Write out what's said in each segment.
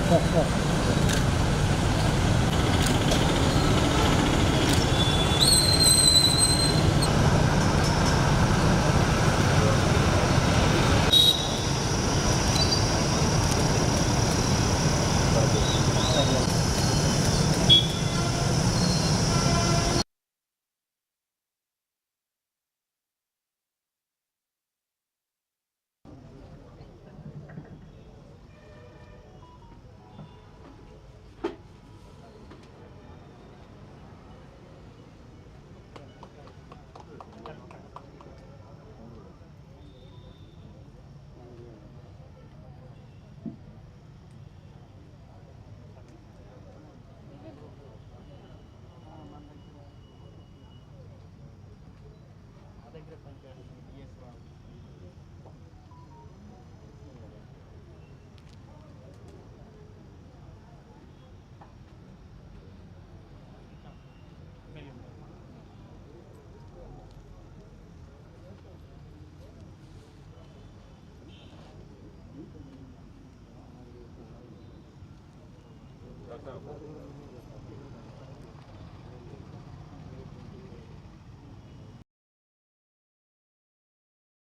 ほほ。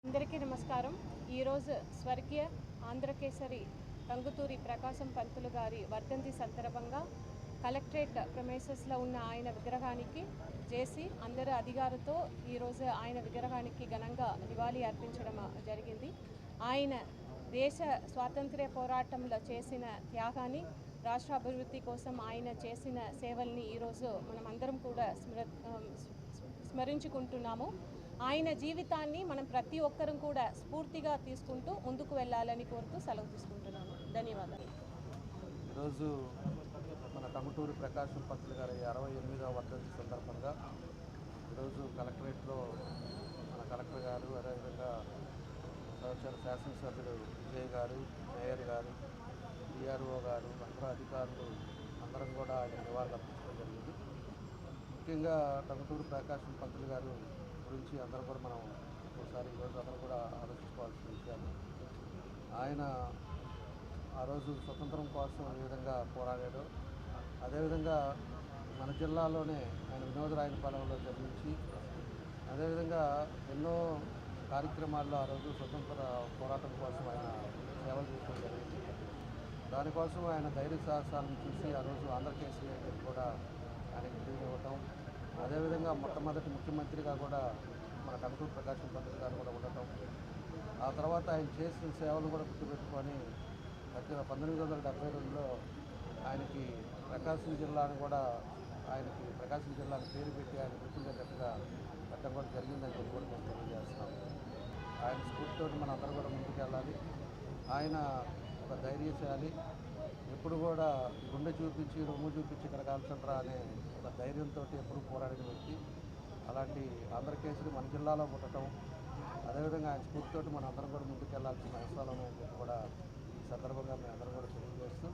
అందరికీ నమస్కారం. ఈరోజు స్వర్గీయ ఆంధ్రకేసరి రంగుతూరి ప్రకాశం పంతులు గారి వర్ధంతి సందర్భంగా కలెక్టరేట్ ప్రమేసెస్లో ఉన్న ఆయన విగ్రహానికి చేసి అందరు అధికారులతో ఈరోజు ఆయన విగ్రహానికి ఘనంగా నివాళి అర్పించడం జరిగింది. ఆయన దేశ స్వాతంత్ర్య పోరాటంలో చేసిన త్యాగాన్ని రాష్ట్ర అభివృద్ధి కోసం ఆయన చేసిన సేవల్ని ఈరోజు మనం అందరం కూడా స్మృ స్మరించుకుంటున్నాము. ఆయన జీవితాన్ని మనం ప్రతి ఒక్కరం కూడా స్ఫూర్తిగా తీసుకుంటూ ముందుకు వెళ్ళాలని కోరుతూ సెలవు తీసుకుంటున్నాను. ధన్యవాదాలు. ఈరోజు మన టంగుటూరి ప్రకాశం పంతులు గారి అరవై ఎనిమిదవ వర్ధంతి సందర్భంగా ఈరోజు కలెక్టరేట్లో మన కలెక్టర్ గారు అదేవిధంగా సహచర శాసనసభ్యుడు విజయ్ గారు మేయర్ గారు డిఆర్ఓ గారు అందరూ అధికారులు అందరం కూడా ఆయన నివాళులు అర్పించడం జరిగింది. ముఖ్యంగా టంగుటూరు ప్రకాశం పంతులు గారు గురించి అందరం కూడా మనం ఒకసారి ఈరోజు అందరం కూడా ఆలోచించుకోవాల్సిన విషయాలు. ఆయన ఆ రోజు స్వతంత్రం కోసం ఏ విధంగా పోరాడాడో అదేవిధంగా మన జిల్లాలోనే ఆయన వినోదరాయన పాలనలో జన్మించి అదేవిధంగా ఎన్నో కార్యక్రమాల్లో ఆ రోజు స్వతంత్ర పోరాటం కోసం ఆయన సేవలు చేసుకోవడం జరిగింది. దానికోసం ఆయన ధైర్య సాహసాలను చూసి ఆ రోజు ఆంధ్ర కేసీఆర్ కూడా ఆయనకి బిరుదు ఇవ్వటం అదేవిధంగా మొట్టమొదటి ముఖ్యమంత్రిగా కూడా మన కనకూరు ప్రకాశం పంతులు గారు కూడా ఉండటం. ఆ తర్వాత ఆయన చేసిన సేవలు కూడా గుర్తుపెట్టుకొని ప్రతి పంతొమ్మిది వందల డెబ్బై రెండులో ఆయనకి ప్రకాశం జిల్లాను కూడా ఆయనకి ప్రకాశం జిల్లాను పేరు పెట్టి ఆయన గుర్తుండేటట్టుగా పెట్టడం కూడా జరిగిందని చెప్పి కూడా మేము తెలియజేస్తున్నాం. ఆయన స్ఫూర్తితో మన అందరం కూడా ముందుకు వెళ్ళాలి ఆయన ఒక ధైర్యశాలి. ఎప్పుడు కూడా గుండె చూపించి రొమ్ము చూపించి ఇక్కడ అనే ఒక ధైర్యంతో ఎప్పుడు పోరాడిన వ్యక్తి. అలాంటి ఆంధ్ర కేసులు మన జిల్లాలో పుట్టడం అదేవిధంగా ఆయన స్ఫూర్తితోటి మన అందరం కూడా ముందుకు వెళ్ళాల్సిన అవసరాలు ఉన్నాయని కూడా ఈ సందర్భంగా మేము అందరం కూడా తెలియజేస్తూ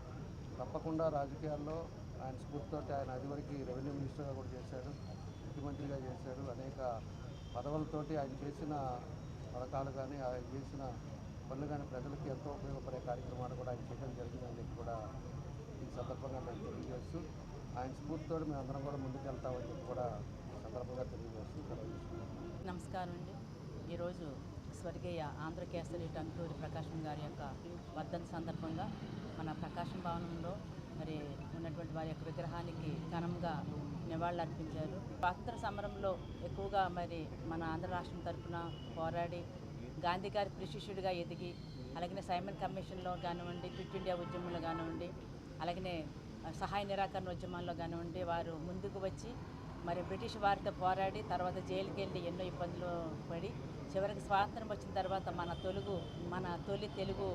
తప్పకుండా రాజకీయాల్లో ఆయన స్ఫూర్తితోటి ఆయన అదివరకు రెవెన్యూ మినిస్టర్గా కూడా చేశాడు ముఖ్యమంత్రిగా చేశాడు. అనేక పదవులతోటి ఆయన చేసిన పథకాలు కానీ ఆయన చేసిన పనులు కానీ ప్రజలకు ఎంతో ఉపయోగపడే కార్యక్రమాలు కూడా ఆయన చేయడం జరిగిందని కూడా ఈ సందర్భంగా మేము తెలియజేస్తూ ఆయన స్ఫూర్తితో మేము అందరం కూడా ముందుకెళ్తామని చెప్పి కూడా సందర్భంగా తెలియజేస్తూ నమస్కారం అండి. ఈరోజు స్వర్గీయ ఆంధ్రకేసరి టంటూరి ప్రకాశం గారి యొక్క వర్ధన సందర్భంగా మన ప్రకాశం భవనంలో మరి ఉన్నటువంటి వారి యొక్క విగ్రహానికి ఘనంగా నివాళులు అర్పించారు. స్వాతంత్ర సమరంలో ఎక్కువగా మరి మన ఆంధ్ర రాష్ట్రం తరఫున పోరాడి గాంధీ గారి ప్రశిష్యుడిగా ఎదిగి అలాగనే సైమన్ కమిషన్లో కానివ్వండి క్విట్ ఇండియా ఉద్యమంలో కానివ్వండి అలాగనే సహాయ నిరాకరణ ఉద్యమాల్లో కానివ్వండి వారు ముందుకు వచ్చి మరి బ్రిటిష్ వారితో పోరాడి తర్వాత జైలుకి వెళ్ళి ఎన్నో ఇబ్బందులు పడి చివరికి స్వాతంత్రం వచ్చిన తర్వాత మన తెలుగు మన తొలి తెలుగు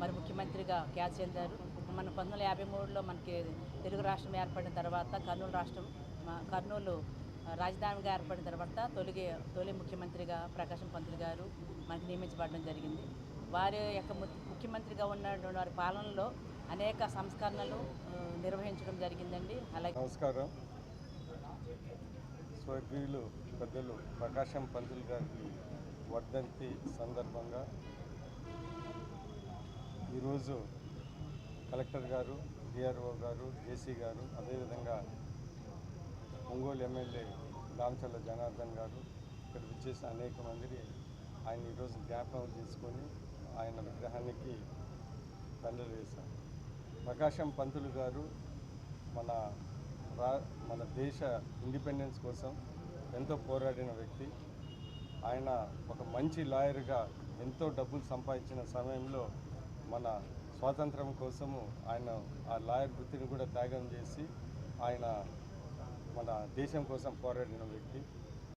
మరి ముఖ్యమంత్రిగా ఖ్యాతి చెందారు. మన పంతొమ్మిది వందల యాభై మూడులో మనకి తెలుగు రాష్ట్రం ఏర్పడిన తర్వాత కర్నూలు రాష్ట్రం కర్నూలు రాజధానిగా ఏర్పడిన తర్వాత తొలిగే తొలి ముఖ్యమంత్రిగా ప్రకాశం పంతులు గారు మనకి నియమించబడడం జరిగింది. వారి యొక్క ము- ముఖ్యమంత్రిగా ఉన్న వారి పాలనలో అనేక సంస్కరణలు నిర్వహించడం జరిగిందండి. అలాగే నమస్కారం. స్వర్గీయులు పెద్దలు ప్రకాశం పంతులు గారికి వర్ధంతి సందర్భంగా ఈరోజు కలెక్టర్ గారు డిఆర్ఓ గారు జేసీ గారు అదేవిధంగా ఒంగోలు ఎమ్మెల్యే దామచల్ల జనార్దన్ గారు ఇక్కడ విచ్చేసిన అనేక మంది ఆయన ఈరోజు జ్ఞాపకం తీసుకొని ఆయన విగ్రహానికి దండలు వేశారు. ప్రకాశం పంతులు గారు మన రా మన దేశ ఇండిపెండెన్స్ కోసం ఎంతో పోరాడిన వ్యక్తి. ఆయన ఒక మంచి లాయర్గా ఎంతో డబ్బులు సంపాదించిన సమయంలో మన స్వాతంత్రం కోసము ఆయన ఆ లాయర్ వృత్తిని కూడా త్యాగం చేసి ఆయన మన దేశం కోసం పోరాడిన వ్యక్తి.